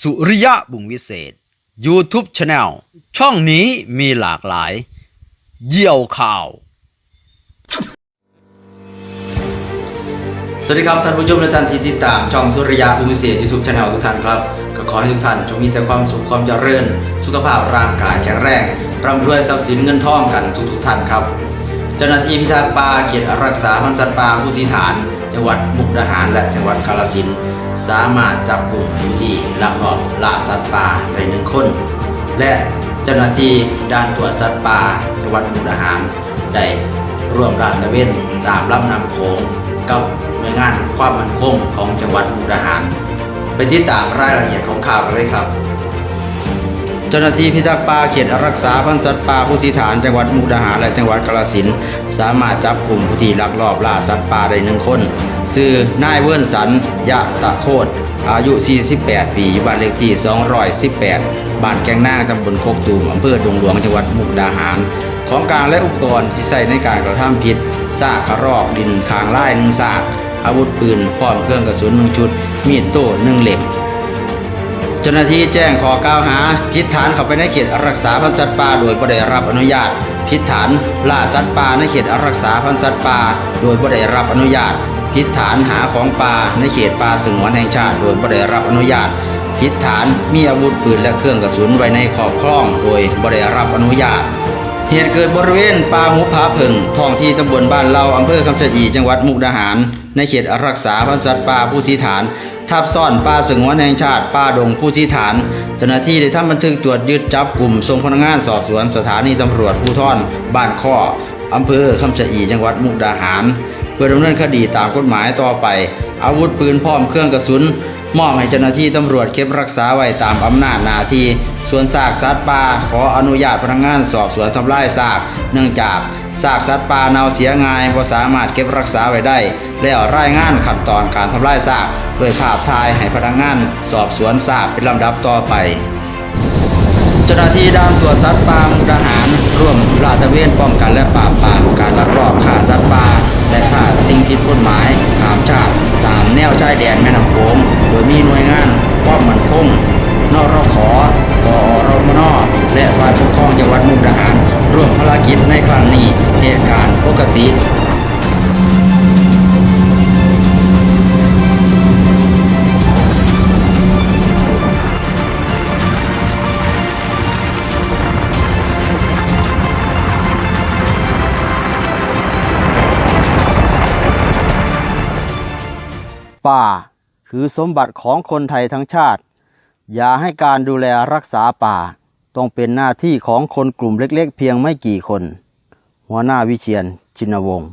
สุริยะบุงวิเศษ YouTube Channel ช่องนี้มีหลากหลาย เยี่ยวข่าว สวัสดีครับท่านผู้ชมและท่านที่ติดตามช่องสุริยะภูมิเศษ YouTube Channel ทุกท่านครับ ก็ขอให้ทุกท่านจงมีแต่ความสุขความเจริญ สุขภาพร่างกายแข็งแรงร่ำรวยทรัพย์สินเงินทองกันทุกๆท่านครับ เจ้าหน้าที่พิทักษ์ป่าเขตรักษาพันธุ์สัตว์ป่าผู้สีฐาน จังหวัดมุกดาหารและจังหวัดกาฬสินธุ์สามารถจับกลุ่มผู้ที่ลักลอบล่าสัตว์ป่าได้หนึ่งคน และเจ้าหน้าที่ด่านตรวจสัตว์ป่าจังหวัดมุกดาหารได้ร่วมราดตระเวนตามลำน้ำโขงกับหน่วยงานความมั่นคงของจังหวัดมุกดาหาร ไปติดตามรายละเอียดของข่าวกันเลยครับ เจ้าหน้าที่พิทักษ์ป่าเขตรักษาพันธุ์สัตว์ป่าผู้สีฐานจังหวัดมุกดาหารและจังหวัดกาฬสินธุ์สามารถจับกลุ่มผู้ที่ลักลอบล่าสัตว์ป่าได้หนึ่งคนชื่อนายเวิร์นสันยะตะโคดอายุ 48 ปีอยู่บ้านเลขที่ 218 บ้านแกงนางตำบลโคกตูมอำเภอดงหลวงจังหวัดมุกดาหารของกลางและอุปกรณ์ที่ใช้ในการกระทำผิดซากกระรอกดินคางไล่หนึ่งซาก อาวุธปืนพร้อมเครื่องกระสุนหนึ่งชุด มีดโต้หนึ่งเล่ม เจ้าหน้าที่แจ้งขอกล่าวหาพิษฐานเข้าไปในเขตรักษาพันธุ์สัตว์ป่าโดยบ่ได้รับอนุญาตพิษฐานล่าสัตว์ป่าในเขตรักษาพันธุ์สัตว์ป่าโดยบ่ได้รับอนุญาตพิษฐานหาของป่าในเขตป่าสงวนแห่งชาติโดยบ่ได้รับอนุญาตพิษฐานมีอาวุธปืนและเครื่องกระสุนไว้ในครอบครองโดยบ่ได้รับอนุญาตเหตุเกิดบริเวณป่าหุบผาผึ่งท้องที่ตำบลบ้านเราอำเภอคำชะอีจังหวัดมุกดาหาร ในเขตรักษาพันธุ์สัตว์ป่าผู้สีฐาน ทับซ่อนป่าสงวนแห่งชาติป่าดงผู้ชี้ฐาน เจ้าหน้าที่ได้ทำบันทึกตรวจยึดจับกลุ่มส่งพนักงานสอบสวนสถานีตำรวจภูธรบ้านข้ออำเภอคำชะอีจังหวัดมุกดาหาร เพื่อดำเนินคดีตามกฎหมายต่อไป อาวุธปืนพร้อมเครื่องกระสุน มอบให้เจ้าหน้าที่ตำรวจเก็บรักษาไว้ตามอำนาจหน้าที่ ส่วนซากสัตว์ป่าขออนุญาตพนักงานสอบสวนทำลายซาก เนื่องจากซากสัตว์ป่าเน่าเสียงายบ่สามารถเก็บรักษาไว้ได้ แล้วรายงานขั้นตอนการทำลายซากโดยภาพถ่ายให้พนักงานสอบสวนทราบเป็นลำดับต่อไปเจ้าหน้าที่ด้านตรวจสัตว์ป่ามุกดาหาร ร่วมลาดตระเวนป้องกันและปราบปรามการลักลอบฆ่าสัตว์ป่าและฆ่า มีหน่วยงานป้อมมันคงนรขกอรมนและฝ่ายปกครองจังหวัดมุกดาหารร่วมภารกิจในครั้งนี้เหตุการณ์ปกติป่า คือสมบัติของคนไทยทั้งชาติ อย่าให้การดูแลรักษาป่า ต้องเป็นหน้าที่ของคนกลุ่มเล็กๆ เพียงไม่กี่คน หัวหน้าวิเชียนชินวงศ์